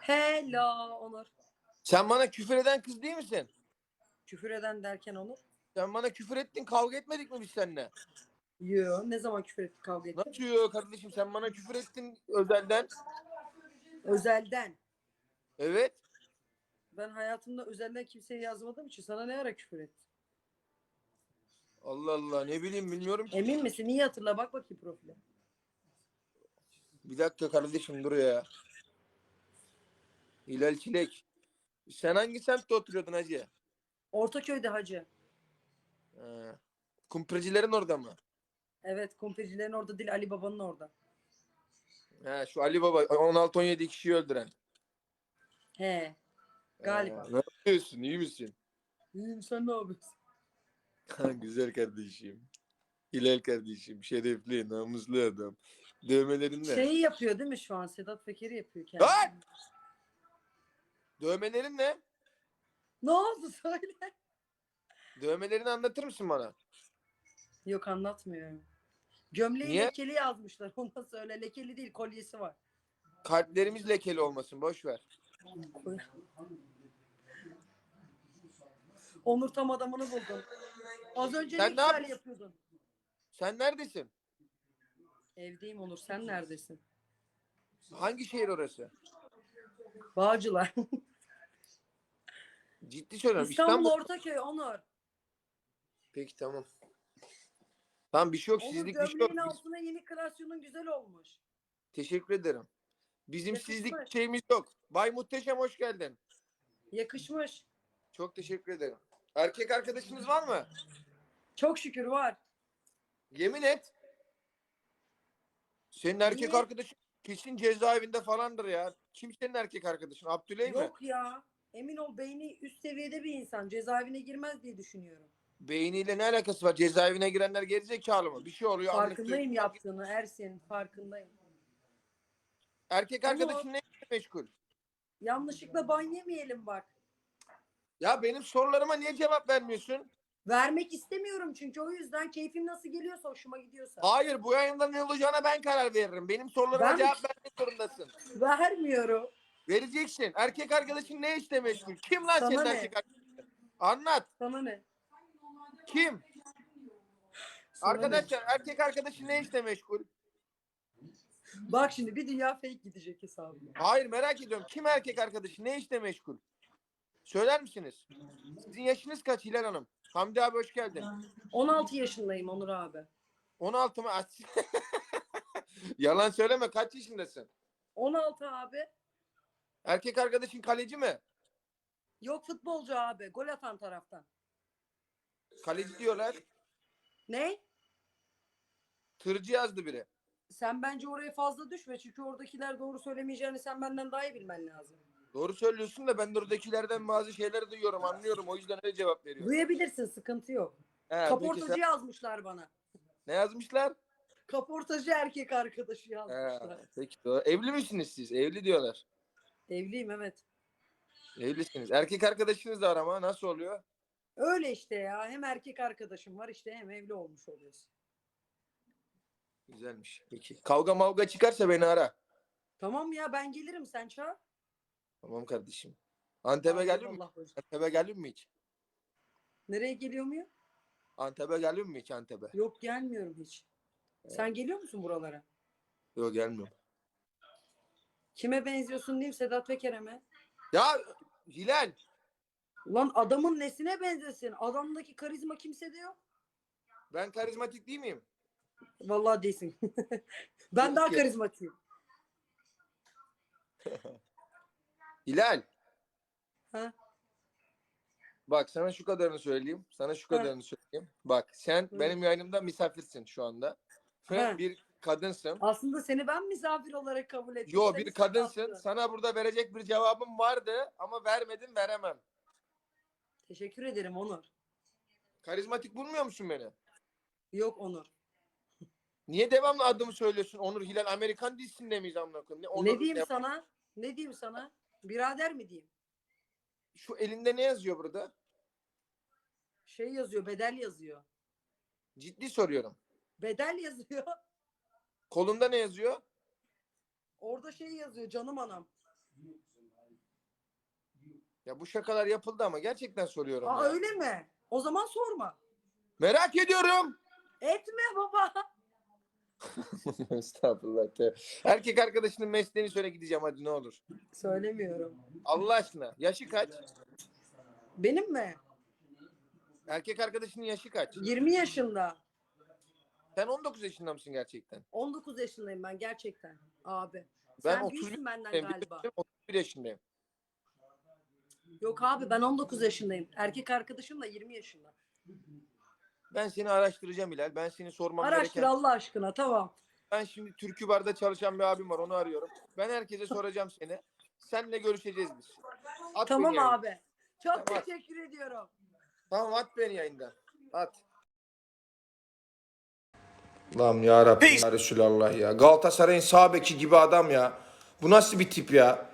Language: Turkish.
Hello Onur. Sen bana küfür eden kız değil misin? Küfür eden derken Onur. Sen bana küfür ettin kavga etmedik mi biz seninle? Yo ne zaman küfür ettik kavga ettik? Nasıl yiyor kardeşim sen bana küfür ettin özelden. Özelden. Evet. Ben hayatımda özelden kimseye yazmadığım için sana ne ara küfür ettim? Allah Allah ne bileyim bilmiyorum ki. Emin misin? İyi hatırla bak bakayım profile. Bir dakika kardeşim dur ya. Hilal Çilek. Sen hangi semtte oturuyordun hacı? Ortaköy'de hacı. He. Kumprecilerin orada mı? Evet kumpircilerin orada değil Ali Baba'nın orada. He, şu Ali Baba 16-17 kişiyi öldüren. He. Galiba. He, ne yapıyorsun iyi misin? İyiyim sen ne yapıyorsun? Güzel kardeşim. Hilal kardeşim. Şerefli, namuslu adam. Dövmelerin ne? Şeyi yapıyor değil mi şu an? Sedat Peker'i yapıyor kendisi. Lan! Dövmelerin ne? Ne oldu söyle. Dövmelerini anlatır mısın bana? Yok anlatmıyor. Gömleği Niye? lekeli yazmışlar. Ondan söyle. Lekeli değil kolyesi var. Kalplerimiz lekeli olmasın. Boş ver. Onur tam adamını buldun. Az önce Sen ne ne güzel yapıyorsun? yapıyordun. Sen neredesin? Evdeyim Onur. Sen neredesin? Hangi şehir orası? Bağcılar. Ciddi söylüyorum. İstanbul, İstanbul. Ortaköy Onur. Peki tamam. Tamam bir şey yok. Onur Sizlik bir şey yok. gömleğin Biz- altına yeni kreasyonun güzel olmuş. Teşekkür ederim. Bizim Yakışmış. sizlik bir şeyimiz yok. Bay Muhteşem hoş geldin. Yakışmış. Çok teşekkür ederim. Erkek arkadaşınız var mı? Çok şükür var. Yemin et. Senin erkek Niye? arkadaşın kesin cezaevinde falandır ya. Kim senin erkek arkadaşın? Abdüley mi? Yok ya. Emin ol beyni üst seviyede bir insan. Cezaevine girmez diye düşünüyorum. Beyniyle ne alakası var? Cezaevine girenler gerizekalı mı? Bir şey oluyor. Farkındayım söylüyor. yaptığını Ersin. Farkındayım. Erkek Ama- arkadaşın ne meşgul? Yanlışlıkla ban yemeyelim bak. Ya benim sorularıma niye cevap vermiyorsun? Vermek istemiyorum çünkü o yüzden keyfim nasıl geliyorsa hoşuma gidiyorsa. Hayır bu yayında ne olacağına ben karar veririm. Benim sorularıma Ben- cevap vermek zorundasın. Vermiyorum. Vereceksin. Erkek arkadaşın ne işte meşgul? Kim lan Sana senin ne? erkek arkadaşın? Anlat. Sana ne? Kim? Sana Arkadaşlar erkek arkadaşın ne işte meşgul? ne? Bak şimdi bir dünya fake gidecek hesabına. Hayır merak ediyorum. Kim erkek arkadaşı? Ne işte meşgul? Söyler misiniz? Sizin yaşınız kaç Hilal Hanım? Hamdi abi hoş geldin. 16 yaşındayım Onur abi. 16 mı? Yalan söyleme. Kaç yaşındasın? 16 abi. Erkek arkadaşın kaleci mi? Yok futbolcu abi. Gol atan taraftan. Kaleci diyorlar. Ne? Tırcı yazdı biri. Sen bence oraya fazla düşme çünkü oradakiler doğru söylemeyeceğini sen benden daha iyi bilmen lazım. Doğru söylüyorsun da ben de oradakilerden bazı şeyler duyuyorum, anlıyorum. O yüzden öyle cevap veriyorum. Duyabilirsin sıkıntı yok. He, peki Kaportacı sen- yazmışlar bana. ne yazmışlar? Kaportacı erkek arkadaşı He, yazmışlar. peki doğru. Evli misiniz siz? Evli diyorlar. Evliyim evet. Evlisiniz. Erkek arkadaşınız da var ama nasıl oluyor? Öyle işte ya. Hem erkek arkadaşım var işte hem evli olmuş oluyorsun. Güzelmiş. Peki. Kavga mavga çıkarsa beni ara. Tamam ya ben gelirim sen çağır. Tamam kardeşim. Antep'e geldin mi? Allah hocam. Antep'e geldin mi hiç? Nereye geliyor muyum? Antep'e geldin mi hiç Antep'e? Yok gelmiyorum hiç. Sen geliyor musun buralara? Yok gelmiyorum. Kime benziyorsun diyeyim Sedat Peker'e mi? Ya Hilal. Ulan adamın nesine benzesin? Adamdaki karizma kimsede yok. Ben karizmatik değil miyim? Vallahi değilsin. ben Yok daha ya. karizmatiyim. Hilal. Ha? Bak sana şu kadarını söyleyeyim. Sana şu Ha. kadarını söyleyeyim. Bak sen Hı. benim yayınımda misafirsin şu anda. Ve Ha. bir kadınsın. Aslında seni ben misafir olarak kabul ettim. Yo bir kadınsın. yaptın. Sana burada verecek bir cevabım vardı ama vermedim veremem. Teşekkür ederim Onur. Karizmatik bulmuyor musun beni? Yok Onur. Niye devamlı adımı söylüyorsun? Onur Hilal Amerikan dizisinde miyiz amına koyayım? Ne, Onur, ne diyeyim ne- sana? Ne diyeyim sana? Birader mi diyeyim? Şu elinde ne yazıyor burada? Şey yazıyor, bedel yazıyor. Ciddi soruyorum. Bedel yazıyor. Kolunda ne yazıyor? Orada şey yazıyor, canım anam. Ya bu şakalar yapıldı ama gerçekten soruyorum Aa ya. öyle mi? O zaman sorma. Merak ediyorum. Etme baba. Estağfurullah. Erkek arkadaşının mesleğini söyle gideceğim hadi ne olur. Söylemiyorum. Allah aşkına. Yaşı kaç? Benim mi? Erkek arkadaşının yaşı kaç? 20 yaşında. Sen 19 yaşında mısın gerçekten? 19 yaşındayım ben gerçekten abi. Ben Sen 31 büyüksün benden Ben galiba. 31 yaşındayım. Yok abi ben 19 yaşındayım. Erkek arkadaşım da 20 yaşında. Ben seni araştıracağım Hilal. Ben seni sormam Araştır gereken... Allah aşkına tamam. Ben şimdi Türkü Bar'da çalışan bir abim var onu arıyorum. Ben herkese soracağım seni. Seninle görüşeceğiz biz. At Tamam beni abi. Çok Tamam. teşekkür ediyorum. Tamam at beni yayından. At. Allah'ım ya Rabbi ya Resulallah ya. Galatasaray'ın sağ beki gibi adam ya. Bu nasıl bir tip ya?